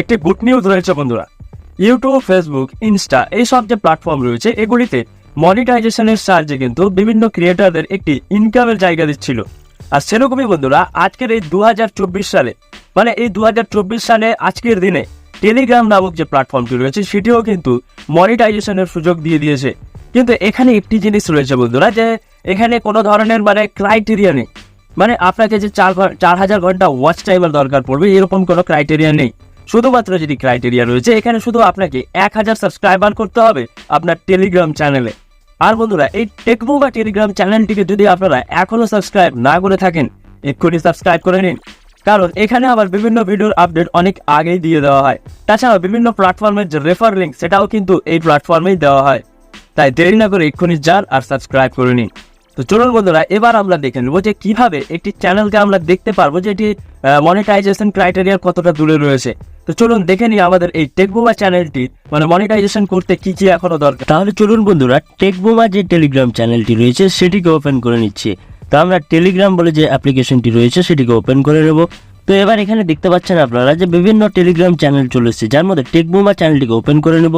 একটি good news রয়েছে বন্ধুরা। ইউটিউব ফেসবুক ইনস্টা এই সব যে প্ল্যাটফর্ম রয়েছে, এগুলিতে মনিটাইজেশনের সাহায্যে কিন্তু বিভিন্ন ক্রিয়েটারদের একটি ইনকামের জায়গা দিচ্ছিল। আর সেরকমই বন্ধুরা, আজকের এই দুহাজার চব্বিশ সালে মানে এই দুহাজার চব্বিশ সালে আজকের দিনে টেলিগ্রাম নামক যে প্ল্যাটফর্মটি রয়েছে, সেটিও কিন্তু মনিটাইজেশনের সুযোগ দিয়ে দিয়েছে। কিন্তু এখানে একটি জিনিস রয়েছে বন্ধুরা, যে এখানে কোনো ধরনের মানে ক্রাইটেরিয়া নেই। মানে আপনাকে যে চার চার হাজার ঘণ্টা ওয়াচ টাইমের দরকার পড়বে, এরকম কোনো ক্রাইটেরিয়া নেই। শুধুমাত্র যদি ক্রাইটেরিয়া রয়েছে, এখানে শুধু আপনাকে এক হাজার সাবস্ক্রাইবার করতে হবে আপনার টেলিগ্রাম চ্যানেলে আর বন্ধুরা, এই টেকবো বা টেলিগ্রাম চ্যানেলটিকে যদি আপনারা এখনও সাবস্ক্রাইব না করে থাকেন, এক্ষুনি সাবস্ক্রাইব করে নিন। কারণ এখানে আবার বিভিন্ন ভিডিওর আপডেট অনেক আগেই দিয়ে দেওয়া হয়। তাছাড়া বিভিন্ন প্ল্যাটফর্মের যে রেফার লিঙ্ক সেটাও কিন্তু এই প্ল্যাটফর্মেই দেওয়া হয়। তাই দেরি না করে এক্ষুনি যান আর সাবস্ক্রাইব করে নিন। তো চলুন বন্ধুরা, এবার আমরা দেখে নেব যে কীভাবে একটি চ্যানেলকে আমরা দেখতে পারব যে এটি মনিটাইজেশন ক্রাইটেরিয়ার কতটা দূরে রয়েছে। তো চলুন দেখে নিই আমাদের এই টেকবোমা চ্যানেলটি মানে মনিটাইজেশন করতে কি কি এখনও দরকার। তাহলে চলুন বন্ধুরা টেকবোমা যে টেলিগ্রাম চ্যানেলটি রয়েছে, সেটিকে ওপেন করে নিচ্ছি। তো আমরা টেলিগ্রাম বলে যে অ্যাপ্লিকেশনটি রয়েছে, সেটিকে ওপেন করে নেব। তো এবার এখানে দেখতে পাচ্ছেন আপনারা যে বিভিন্ন টেলিগ্রাম চ্যানেল চলে এসেছে, যার মধ্যে টেকবোমা চ্যানেলটিকে ওপেন করে নেব।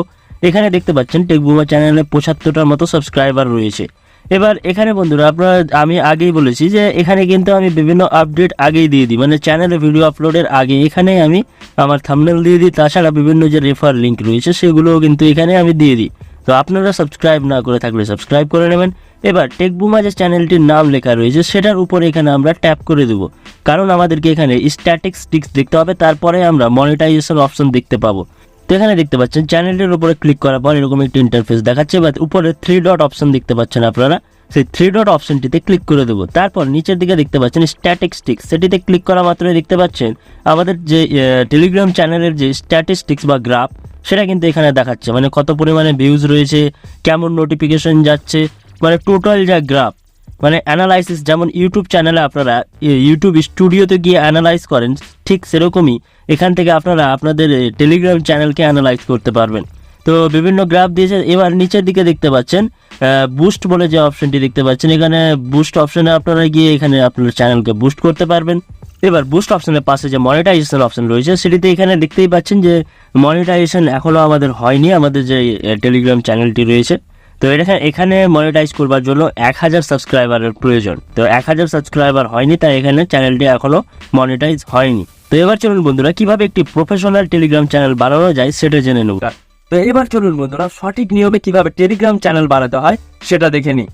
এখানে দেখতে পাচ্ছেন টেকবোমা চ্যানেলে পঁচাত্তরটার মতো সাবস্ক্রাইবার রয়েছে। এবার এখানে বন্ধুরা, আপনারা, আমি আগেই বলেছি যে এখানে কিন্তু আমি বিভিন্ন আপডেট আগেই দিয়ে দিই। মানে চ্যানেলে ভিডিও আপলোডের আগে এখানে আমি আমার থামনেল দিয়ে দিই, তাছাড়া বিভিন্ন যে রেফার লিঙ্ক রয়েছে, সেগুলোও কিন্তু এখানে আমি দিয়ে দিই। তো আপনারা সাবস্ক্রাইব না করে থাকলে সাবস্ক্রাইব করে নেবেন। এবার টেকবুমা যে চ্যানেলটির নাম লেখা রয়েছে, সেটার উপর এখানে আমরা ট্যাপ করে দেবো। কারণ আমাদেরকে এখানে স্ট্যাটিক্স দেখতে হবে, তারপরে আমরা মনিটাইজেশন অপশন দেখতে পাবো। তো এখানে দেখতে পাচ্ছেন চ্যানেলটির উপরে ক্লিক করার পর এরকম একটি ইন্টারফেস দেখাচ্ছে বা উপরে থ্রি ডট অপশন দেখতে পাচ্ছেন আপনারা। সেই থ্রি ডট অপশনটিতে ক্লিক করে দেবো। তারপর নিচের দিকে দেখতে পাচ্ছেন স্ট্যাটিস্টিক্স সেটিতে ক্লিক করা মাত্রই দেখতে পাচ্ছেন, আমাদের যে টেলিগ্রাম চ্যানেলের যে স্ট্যাটিস্টিক্স বা গ্রাফ সেটা কিন্তু এখানে দেখাচ্ছে। মানে কত পরিমাণে ভিউজ রয়েছে, কেমন নোটিফিকেশন যাচ্ছে মানে টোটাল যা গ্রাফ মানে অ্যানালাইসিস যেমন ইউটিউব চ্যানেলে আপনারা ইউটিউব স্টুডিওতে গিয়ে অ্যানালাইজ করেন, ঠিক সেরকমই এখান থেকে আপনারা আপনাদের টেলিগ্রাম চ্যানেলকে অ্যানালাইজ করতে পারবেন। তো বিভিন্ন গ্রাফ দিয়েছে, এবার নিচের দিকে দেখতে পাচ্ছেন বুস্ট বলে যে অপশনটি দেখতে পাচ্ছেন, এখানে বুস্ট অপশনে আপনারা গিয়ে এখানে আপনার চ্যানেলকে বুস্ট করতে পারবেন। এবার বুস্ট অপশনের পাশে যে মনিটাইজেশন অপশন রয়েছে, সেটিতে এখানে দেখতেই পাচ্ছেন যে মনিটাইজেশন এখনও আমাদের হয়নি, আমাদের যে টেলিগ্রাম চ্যানেলটি রয়েছে। তো এটা এখানে মনিটাইজ করবার জন্য এক হাজার সাবস্ক্রাইবারের প্রয়োজন। তো এক হাজার সাবস্ক্রাইবার হয়নি, তাই এখানে চ্যানেলটি এখনও মনিটাইজ হয়নি। তো এবার চলুন বন্ধুরা, কীভাবে একটি প্রফেশনাল টেলিগ্রাম চ্যানেল বানানো যায় সেটা জেনে নেব। তো এবার চলুন বন্ধুরা, সঠিক নিয়মে কীভাবে টেলিগ্রাম চ্যানেল বানাতে হয় সেটা দেখে নিই।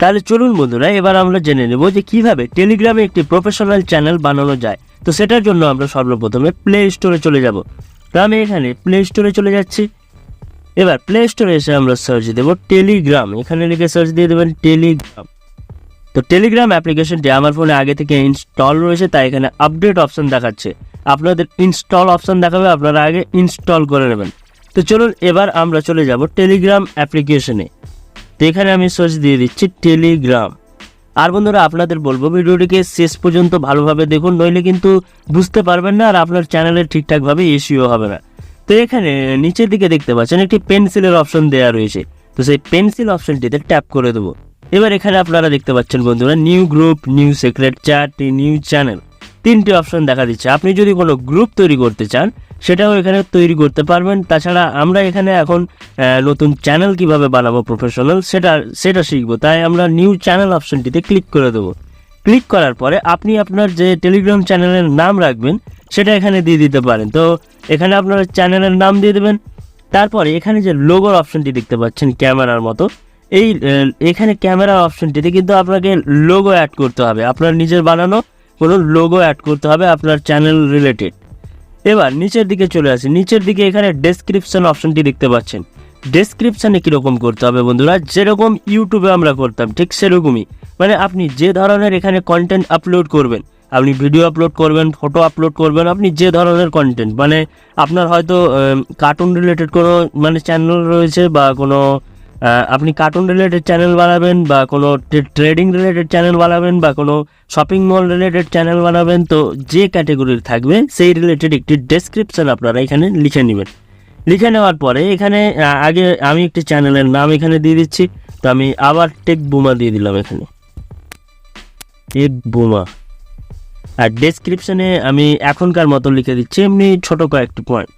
তাহলে চলুন বন্ধুরা, এবার আমরা জেনে নেব যে কীভাবে টেলিগ্রামে একটি প্রফেশনাল চ্যানেল বানানো যায়। তো সেটার জন্য আমরা সর্বপ্রথমে প্লে স্টোরে চলে যাব। তো আমি এখানে প্লে স্টোরে চলে যাচ্ছি। এবার প্লে স্টোরে এসে আমরা সার্চ দেব টেলিগ্রাম এখানে লিখে সার্চ দিয়ে দেবেন টেলিগ্রাম তো টেলিগ্রাম অ্যাপ্লিকেশনটি আমার ফোনে আগে থেকে ইনস্টল রয়েছে, তাই এখানে আপডেট অপশন দেখাচ্ছে। আপনাদের ইনস্টল অপশন দেখাবে, আপনারা আগে ইনস্টল করে নেবেন। তো চলুন এবার আমরা চলে যাব টেলিগ্রাম অ্যাপ্লিকেশনে তো এখানে আমি সার্চ দিয়ে দিচ্ছি টেলিগ্রাম আর বন্ধুরা, আপনাদের বলব ভিডিওটিকে শেষ পর্যন্ত ভালোভাবে দেখুন, নইলে কিন্তু বুঝতে পারবেন না আর আপনার চ্যানেলের ঠিকঠাকভাবে এসিও হবে না। তো এখানে নিচের দিকে দেখতে পাচ্ছেন, একটি পেন্সিলের অপশন দেওয়া রয়েছে। তো সেই পেন্সিল অপশনটিতে ট্যাপ করে দেবো। এবার এখানে আপনারা দেখতে পাচ্ছেন বন্ধুরা new group new secret chat new channel তিনটি অপশন দেখা দিচ্ছে। আপনি যদি কোনো গ্রুপ তৈরি করতে চান, সেটাও এখানে তৈরি করতে পারবেন। তাছাড়া আমরা এখানে এখন নতুন চ্যানেল কীভাবে বানাবো প্রফেশনাল সেটা সেটা শিখব। তাই আমরা নিউ চ্যানেল অপশনটিতে ক্লিক করে দেবো। ক্লিক করার পরে আপনি আপনার যে টেলিগ্রাম চ্যানেলের নাম রাখবেন সেটা এখানে দিয়ে দিতে পারেন। তো এখানে আপনার চ্যানেলের নাম দিয়ে দেবেন। তারপরে এখানে যে লোগোর অপশনটি দেখতে পাচ্ছেন ক্যামেরার মতো। এই এখানে ক্যামেরার অপশনটিতে কিন্তু আপনাকে লোগো অ্যাড করতে হবে। আপনার নিজের বানানো কোনো লোগো অ্যাড করতে হবে আপনার চ্যানেল রিলেটেড এবার নিচের দিকে চলে আসি। নিচের দিকে এখানে ডেসক্রিপশন অপশনটি দেখতে পাচ্ছেন। ডেসক্রিপশানে কীরকম করতে হবে বন্ধুরা? যেরকম ইউটিউবে আমরা করতাম, ঠিক সেরকমই। মানে আপনি যে ধরনের এখানে কন্টেন্ট আপলোড করবেন আপনি ভিডিও আপলোড করবেন ফটো আপলোড করবেন, আপনি যে ধরনের কন্টেন্ট মানে আপনার হয়তো কার্টুন রিলেটেড কোনো মানে চ্যানেল রয়েছে বা কোনো আপনি কার্টুন রিলেটেড চ্যানেল বানাবেন বা কোনো ট্রেডিং রিলেটেড চ্যানেল বানাবেন বা কোনো শপিং মল রিলেটেড চ্যানেল বানাবেন, তো যে ক্যাটেগরির থাকবে, সেই রিলেটেড একটি ডেসক্রিপশন আপনারা এখানে লিখে নেবেন। লিখে নেওয়ার পরে এখানে আগে আমি একটি চ্যানেলের নাম এখানে দিয়ে দিচ্ছি, তো আমি আবার টেক বুমা দিয়ে দিলাম এখানে। টেক বুমা আর ডেসক্রিপশনে আমি এখনকার মতো লিখে দিচ্ছি, এমনি ছোট কয়েকটি পয়েন্ট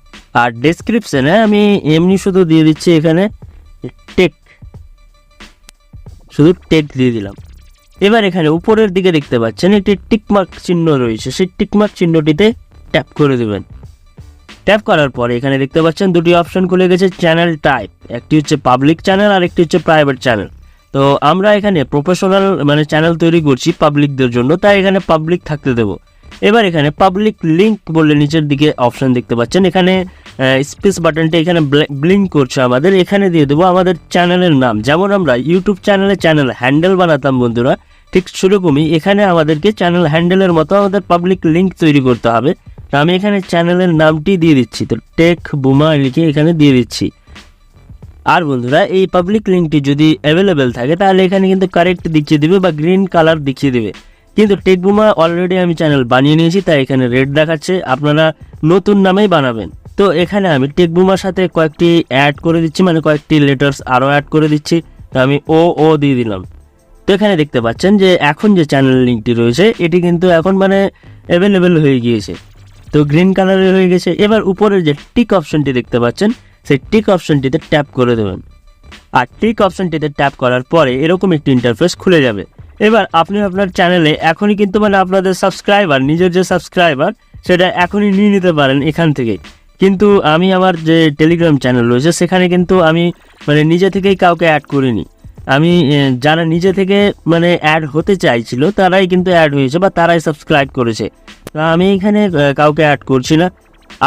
আর ডেসক্রিপশনে আমি এমনি শুধু দিয়ে দিচ্ছি এখানে টেক শুধু টেক দিয়ে দিলাম। এবার এখানে উপরের দিকে দেখতে পাচ্ছেন, একটি টিকমার্ক চিহ্ন রয়েছে। সেই টিকমার্ক চিহ্নটিতে ট্যাপ করে দেবেন। ট্যাপ করার পরে এখানে দেখতে পাচ্ছেন দুটি অপশন খুলে গেছে চ্যানেল টাইপ একটি হচ্ছে পাবলিক চ্যানেল আর একটি হচ্ছে প্রাইভেট চ্যানেল তো আমরা এখানে প্রফেশনাল মানে চ্যানেল তৈরি করছি পাবলিকদের জন্য, তাই এখানে পাবলিক থাকতে দেবো। এবার এখানে পাবলিক লিঙ্ক বলে নিচের দিকে অপশন দেখতে পাচ্ছেন। এখানে স্পেস বাটনটা এখানে ব্লিঙ্ক করছে আমাদের। এখানে দিয়ে দেবো আমাদের চ্যানেলের নাম। যেমন আমরা ইউটিউব চ্যানেলে চ্যানেল হ্যান্ডেল বানাতাম বন্ধুরা, ঠিক সেরকমই এখানে আমাদেরকে চ্যানেল হ্যান্ডেলের মতো আমাদের পাবলিক লিঙ্ক তৈরি করতে হবে। আমি এখানে চ্যানেলের নামটি দিয়ে দিচ্ছি। তো টেক বুমা লিখে এখানে দিয়ে দিচ্ছি। আর বন্ধুরা, এই পাবলিক লিঙ্কটি যদি অ্যাভেলেবেল থাকে, তাহলে এখানে কিন্তু কারেক্ট দেখিয়ে দিবে বা গ্রিন কালার দেখিয়ে দেবে। কিন্তু টেকবুমা অলরেডি আমি চ্যানেল বানিয়ে নিয়েছি, তাই এখানে রেড দেখাচ্ছে, আপনারা নতুন নামেই বানাবেন। তো এখানে আমি টেকবুমার সাথে কয়েকটি অ্যাড করে দিচ্ছি মানে কয়েকটি লেটার্স আরও অ্যাড করে দিচ্ছি। তো আমি ও ও দিয়ে দিলাম। তো এখানে দেখতে পাচ্ছেন যে, এখন যে চ্যানেল লিঙ্কটি রয়েছে, এটি কিন্তু এখন মানে অ্যাভেলেবেল হয়ে গিয়েছে। তো গ্রিন কালারের হয়ে গেছে। এবার উপরের যে টিক অপশনটি দেখতে পাচ্ছেন সেই টিক অপশনটিতে ট্যাপ করে দেবেন। আর টিক অপশনটিতে ট্যাপ করার পরে এরকম একটি ইন্টারফেস খুলে যাবে। এবার আপনি আপনার চ্যানেলে এখনই কিন্তু মানে আপনাদের সাবস্ক্রাইবার নিজের যে সাবস্ক্রাইবার সেটা এখনই নিয়ে নিতে পারেন এখান থেকে কিন্তু আমি আমার যে টেলিগ্রাম চ্যানেল রয়েছে, সেখানে কিন্তু আমি মানে নিজে থেকেই কাউকে অ্যাড করিনি। আমি যারা নিজে থেকে মানে অ্যাড হতে চাইছিল, তারাই কিন্তু অ্যাড হয়েছে বা তারাই সাবস্ক্রাইব করেছে। তা আমি এখানে কাউকে অ্যাড করছি না।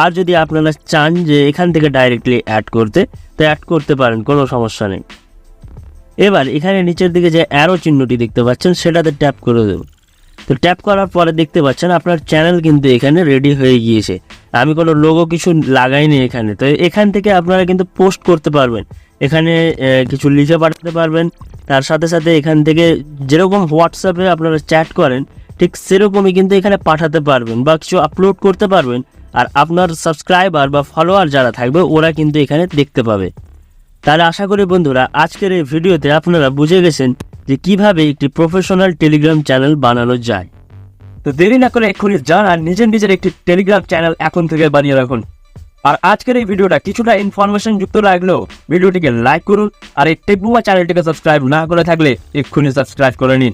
আর যদি আপনারা চান যে এখান থেকে ডাইরেক্টলি অ্যাড করতে, তো অ্যাড করতে পারেন, কোনো সমস্যা নেই। এবার এখানে নিচের দিকে যে অ্যারো চিহ্নটি দেখতে পাচ্ছেন, সেটাতে ট্যাপ করে দেব। তো ট্যাপ করার পরে দেখতে পাচ্ছেন আপনার চ্যানেল কিন্তু এখানে রেডি হয়ে গিয়েছে। আমি কোনো লোগো কিছু লাগাইনি এখানে। তো এখান থেকে আপনারা কিন্তু পোস্ট করতে পারবেন। এখানে কিছু লিখে পাঠাতে পারবেন। তার সাথে সাথে এখান থেকে যেরকম হোয়াটসঅ্যাপে আপনারা চ্যাট করেন ঠিক সেরকমই কিন্তু এখানে পাঠাতে পারবেন বা কিছু আপলোড করতে পারবেন, আর আপনার সাবস্ক্রাইবার বা ফলোয়ার যারা থাকবে, ওরা কিন্তু এখানে দেখতে পাবে। তাহলে আশা করি বন্ধুরা, আজকের এই ভিডিওতে আপনারা বুঝে গেছেন যে কীভাবে একটি প্রফেশনাল টেলিগ্রাম চ্যানেল বানানো যায়। তো দেরি না করে এক্ষুনি যান আর নিজের নিজের একটি টেলিগ্রাম চ্যানেল এখন থেকে বানিয়ে রাখুন। আর আজকের এই ভিডিওটা কিছুটা ইনফরমেশন যুক্ত লাগলেও ভিডিওটিকে লাইক করুন, আর এই টেকবুমা চ্যানেলটিকে সাবস্ক্রাইব না করে থাকলে এক্ষুনি সাবস্ক্রাইব করে নিন।